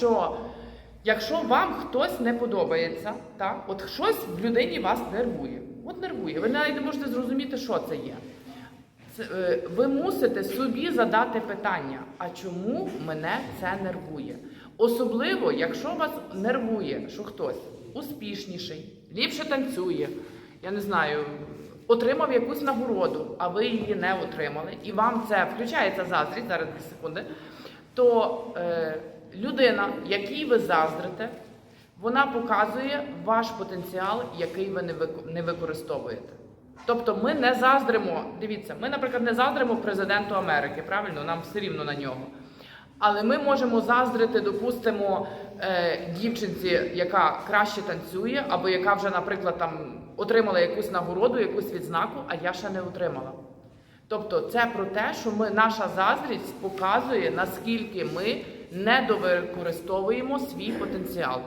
що якщо вам хтось не подобається, так, от щось в людині вас нервує. От нервує. Ви навіть не можете зрозуміти, що це є. Це, е, ви мусите собі задати питання, а чому мене це нервує? Особливо, якщо вас нервує, що хтось успішніший, ліпше танцює, я не знаю, отримав якусь нагороду, а ви її не отримали, і вам це включається заздрість, зараз дві секунди, то е, людина, якій ви заздрите, вона показує ваш потенціал, який ви не вик- не використовуєте. Тобто ми не заздримо. Дивіться, ми, наприклад, не заздримо президенту Америки, правильно, нам все рівно на нього. Але ми можемо заздрити, допустимо, е, дівчинці, яка краще танцює, або яка вже, наприклад, там отримала якусь нагороду, якусь відзнаку, а я ще не отримала. Тобто, це про те, що ми наша заздрість показує, наскільки ми недовикористовуємо свій потенціал.